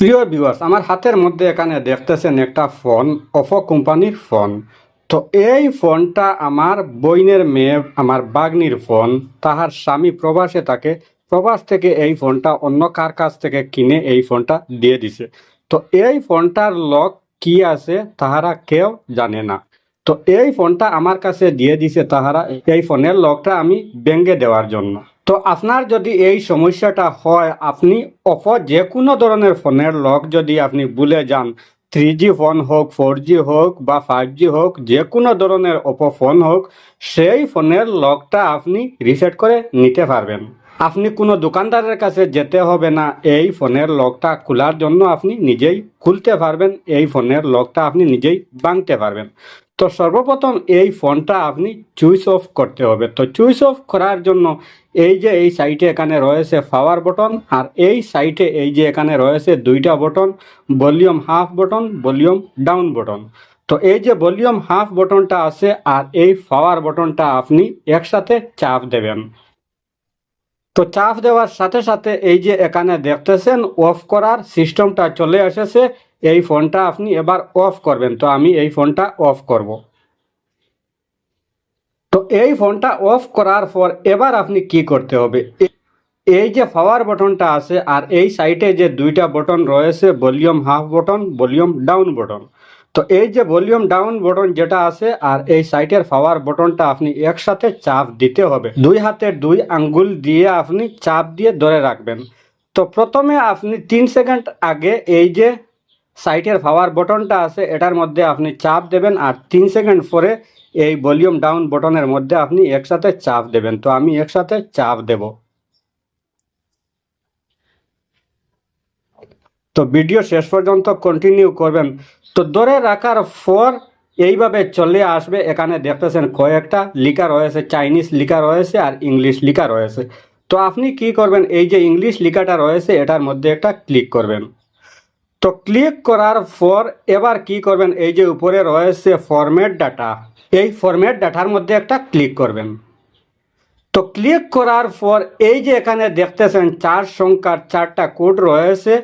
প্রিয় ভিউয়ার্স আমার হাতের মধ্যে এখানে দেখতেছেন একটা ফোন ওপো কোম্পানির ফোন তো এই ফোনটা আমার বইনের মেয়ে, আমার বাগনির ফোন তাহার স্বামী প্রবাসে থাকে। প্রবাস থেকে এই ফোনটা অন্য কার কাছ থেকে কিনে এই ফোনটা দিয়ে দিছে। তো এই ফোনটার লক কি আছে তাহারা কেউ জানে না। তো এই ফোনটা আমার কাছে দিয়ে দিছে তাহারা, এই ফোনের লকটা আমি ব্যাঙ্গে দেওয়ার জন্য। তো আপনার যদি এই সমস্যাটা হয়, আপনি অপো যে কোনো ধরনের ফোনের লক যদি আপনি ভুলে যান থ্রি জি ফোন হোক ফোর জি হোক বা ফাইভ জি হোক যে কোনো ধরনের ওপো ফোন হোক, সেই ফোনের লকটা আপনি রিসেট করে নিতে পারবেন। আপনি কোনো দোকানদারের কাছে যেতে হবে না, এই ফোনের লকটা খোলার জন্য আপনি নিজেই খুলতে পারবেন, এই ফোনের লকটা আপনি নিজেই ভাঙতে পারবেন। তো সর্বপ্রথম এই ফোনটা আপনি চুইস অফ করতে হবে। তো চুইস অফ করার জন্য এই যে এই সাইটে এখানে রয়েছে পাওয়ার বটন আর এই সাইটে এই যে এখানে রয়েছে দুইটা button volume up button volume down button তো এই যে ভলিউম হাফ বটনটা আছে আর এই পাওয়ার বটনটা আপনি একসাথে চাপ দেবেন। তো চাপ দেওয়ার সাথে সাথে এই যে এখানে দেখতেছেন অফ করার সিস্টেমটা চলে এসেছে। এই ফোনটা আপনি এবার অফ করবেন। তো আমি এই ফোনটা অফ করব। তো এই ফোনটা অফ করার পর এবার আপনি কি করতে হবে? এই যে পাওয়ার বটনটা আছে আর এই সাইটে যে দুইটা বটন রয়েছে volume up button volume down button তো এই যে ভলিউম ডাউন বটন যেটা আছে আর এই সাইটের পাওয়ার বটনটা আপনি একসাথে চাপ দিতে হবে। দুই হাতের দুই আঙ্গুল দিয়ে আপনি চাপ দিয়ে ধরে রাখবেন। তো প্রথমে আপনি তিন সেকেন্ড আগে এই যে সাইটের পাওয়ার বটনটা আছে, এটার মধ্যে আপনি চাপ দেবেন আর তিন সেকেন্ড পরে এই ভলিউম ডাউন বটনের মধ্যে আপনি একসাথে চাপ দেবেন। তো আমি একসাথে চাপ দেব। তো ভিডিও শেষ পর্যন্ত কন্টিনিউ করবেন। তো ধরে রাখার পর এইভাবে চলে আসবে। এখানে দেখতেছেন কয়েকটা লিখা রয়েছে, চাইনিজ লিখা রয়েছে আর ইংলিশ লিখা রয়েছে। তো আপনি কি করবেন? এই যে ইংলিশ লিখাটা রয়েছে, এটার মধ্যে একটা ক্লিক করবেন। তো ক্লিক করার পর এবার কি করবেন? এই যে উপরে রয়েছে ফরম্যাট ডাটা এই ফরম্যাট ডাটার মধ্যে একটা ক্লিক করবেন। তো ক্লিক করার পর এই যে এখানে দেখতেছেন চার সংখ্যার চারটা কোড রয়েছে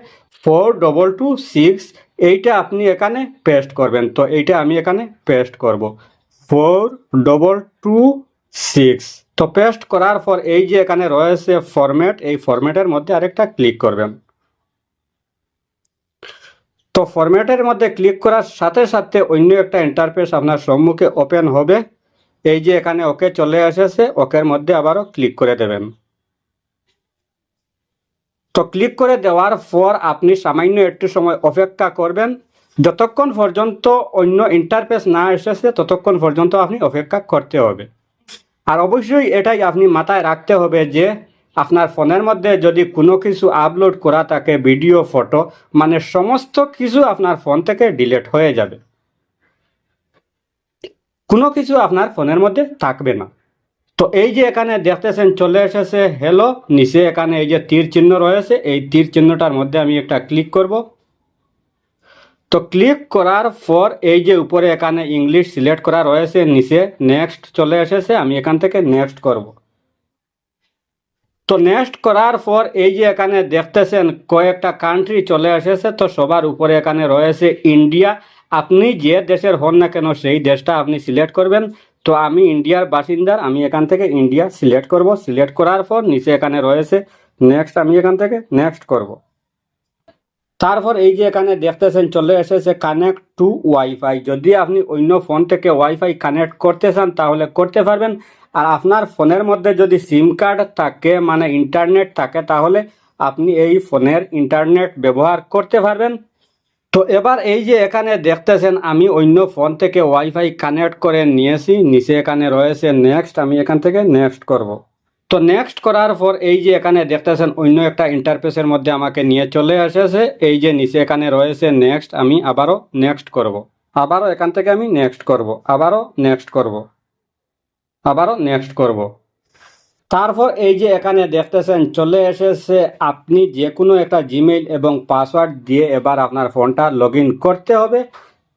ফোর ডবল টু সিক্স এইটা আপনি এখানে পেস্ট করবেন। তো এইটা আমি এখানে পেস্ট করব। ফোর ডবল টু সিক্স তো পেস্ট করার পর এই যে এখানে রয়েছে ফরম্যাট এই ফরম্যাটের মধ্যে আরেকটা ক্লিক করবেন। তো ফরম্যাটের মধ্যে ক্লিক করার সাথে সাথে অন্য একটা ইন্টারফেস আপনার সম্মুখে ওপেন হবে। এই যে এখানে ওকে চলে এসেছে ওকের মধ্যে আবারও ক্লিক করে দেবেন। তো ক্লিক করে দেওয়ার পর আপনি সামান্য একটু সময় অপেক্ষা করবেন। যতক্ষণ পর্যন্ত অন্য ইন্টারফেস না এসেছে, ততক্ষণ পর্যন্ত আপনি অপেক্ষা করতে হবে। আর অবশ্যই এটাই আপনি মাথায় রাখতে হবে যে আপনার ফোনের মধ্যে যদি কোনো কিছু আপলোড করা থাকে ভিডিও ফটো মানে সমস্ত কিছু আপনার ফোন থেকে ডিলেট হয়ে যাবে। কোনো কিছু আপনার ফোনের মধ্যে থাকবে না। তো এই যে এখানে দেখতেছেন, চলে এসেছে হ্যালো নিচে এখানে এই যে তীর চিহ্ন রয়েছে, এই তীর চিহ্নটার মধ্যে আমি একটা ক্লিক করব। তো ক্লিক করার পর এই যে উপরে এখানে ইংলিশ সিলেক্ট করা রয়েছে, নিচে নেক্সট চলে এসেছে, আমি এখান থেকে নেক্সট করব। তো নেক্সট করার পর এই যে এখানে দেখতেছেন কয়েকটা কান্ট্রি চলে এসেছে, তো সবার উপরে এখানে রয়েছে ইন্ডিয়া আপনি যে দেশের হন না কেন, সেই দেশটা আপনি সিলেক্ট করবেন। তো আমি ইন্ডিয়ার বাসিন্দার, আমি এখান থেকে ইন্ডিয়া সিলেক্ট করব। সিলেক্ট করার পর নিচে এখানে রয়েছে। নেক্সট আমি এখান থেকে নেক্সট করব। তারপর এই যে এখানে দেখতেছেন, চলে এসেছে কানেক্ট টু ওয়াইফাই যদি আপনি অন্য ফোন থেকে ওয়াইফাই কানেক্ট করতে চান, তাহলে করতে পারবেন। আর আপনার ফোনের মধ্যে যদি সিম কার্ড থাকে মানে ইন্টারনেট থাকে, তাহলে আপনি এই ফোনের ইন্টারনেট ব্যবহার করতে পারবেন তো এবার এই যে এখানে দেখতেছেন, আমি অন্য ফোন থেকে ওয়াইফাই কানেক্ট করে নিয়েছি, নিচে এখানে রয়েছে নেক্সট, আমি এখান থেকে নেক্সট করব। তো নেক্সট করার পর এই যে এখানে দেখতেছেন, অন্য একটা ইন্টারফেসের মধ্যে আমাকে নিয়ে চলে এসেছে এই যে নিচে এখানে রয়েছে নেক্সট, আমি আবারও নেক্সট করব। আবারও এখান থেকে আমি নেক্সট করব। আবারও নেক্সট করব। আবারও নেক্সট করব। তারপর এই যে এখানে দেখতেছেন, চলে এসেছে আপনি যে কোনো একটা জিমেইল এবং পাসওয়ার্ড দিয়ে এবার আপনার ফোনটা লগ করতে হবে